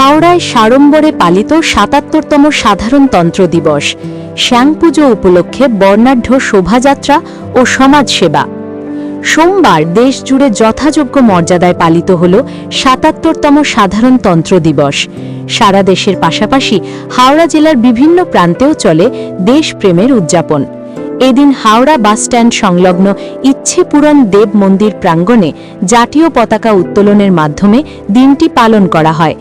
হাওড়ায় সাড়ম্বরে পালিত সাতাত্তরতম সাধারণতন্ত্র দিবস। শ্যাং পুজো উপলক্ষে বর্ণাঢ্য শোভাযাত্রা ও সমাজসেবা। সোমবার দেশ জুড়ে যথাযোগ্য মর্যাদায় পালিত হল সাতাত্তরতম সাধারণতন্ত্র দিবস। সারা দেশের পাশাপাশি হাওড়া জেলার বিভিন্ন প্রান্তেও চলে দেশপ্রেমের উদযাপন। এদিন হাওড়া বাসস্ট্যান্ড সংলগ্ন ইচ্ছেপূরণ দেব মন্দির প্রাঙ্গণে জাতীয় পতাকা উত্তোলনের মাধ্যমে দিনটি পালন করা হয়।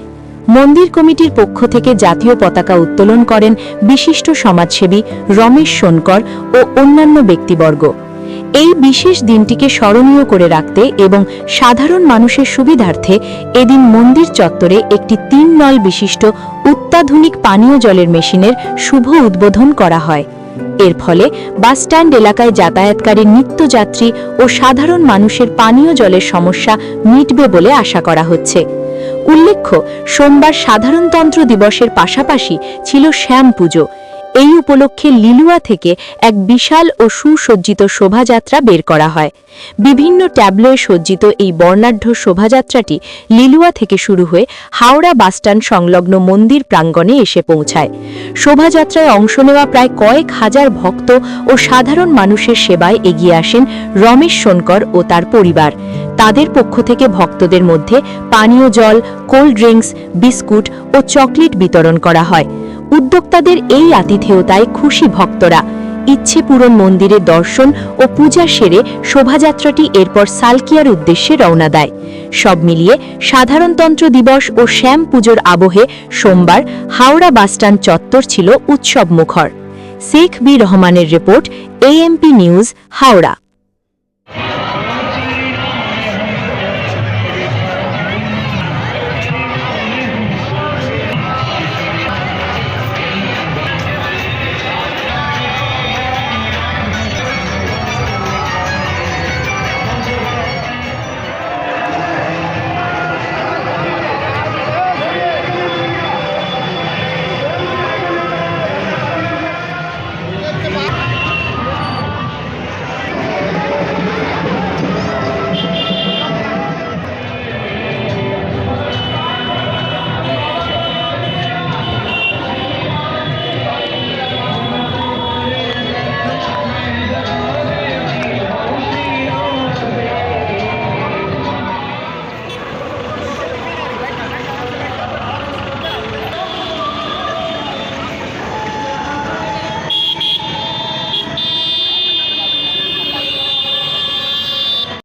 মন্দির কমিটির পক্ষ থেকে জাতীয় পতাকা উত্তোলন করেন বিশিষ্ট সমাজসেবী রমেশ সোনকর ও অন্যান্য ব্যক্তিবর্গ। এই বিশেষ দিনটিকে স্মরণীয় করে রাখতে এবং সাধারণ মানুষের সুবিধার্থে এদিন মন্দির চত্বরে একটি তিন নল বিশিষ্ট অত্যাধুনিক পানীয় জলের মেশিনের শুভ উদ্বোধন করা হয়। এর ফলে বাসস্ট্যান্ড এলাকায় যাতায়াতকারী নিত্যযাত্রী ও সাধারণ মানুষের পানীয় জলের সমস্যা মিটবে বলে আশা করা হচ্ছে। উল্লেখ্য সোমবার সাধারণতন্ত্র দিবসের পাশাপাশি ছিল শ্যাম পুজো। এই উপলক্ষে লিলুয়া থেকে এক বিশাল ও সুসজ্জিত শোভাযাত্রা বের করা হয়। বিভিন্ন ট্যাবলোয় সজ্জিত এই বর্ণাঢ্য শোভাযাত্রাটি লিলুয়া থেকে শুরু হয়ে হাওড়া বাসস্ট্যান্ড সংলগ্ন মন্দির প্রাঙ্গণে এসে পৌঁছায়। শোভাযাত্রায় অংশ নেওয়া প্রায় কয়েক হাজার ভক্ত ও সাধারণ মানুষের সেবায় এগিয়ে আসেন রমেশ সোনকর ও তার পরিবার। তাদের পক্ষ থেকে ভক্তদের মধ্যে পানীয় জল, কোল্ড ড্রিঙ্কস, বিস্কুট ও চকলেট বিতরণ করা হয়। উদ্যোক্তাদের এই আতিথেয়তায় খুশি ভক্তরা। ইচ্ছে পূরণ মন্দিরে দর্শন ও পূজা সেরে শোভাযাত্রাটি এরপর সালকিয়ার উদ্দেশ্যে রওনা দেয়। সব মিলিয়ে সাধারণতন্ত্র দিবস ও শ্যাম পুজোর আবহে সোমবার হাওড়া বাসস্ট্যান্ড চত্বর ছিল উৎসব মুখর শেখ বি রহমানের রিপোর্ট, এএমপি নিউজ, হাওড়া।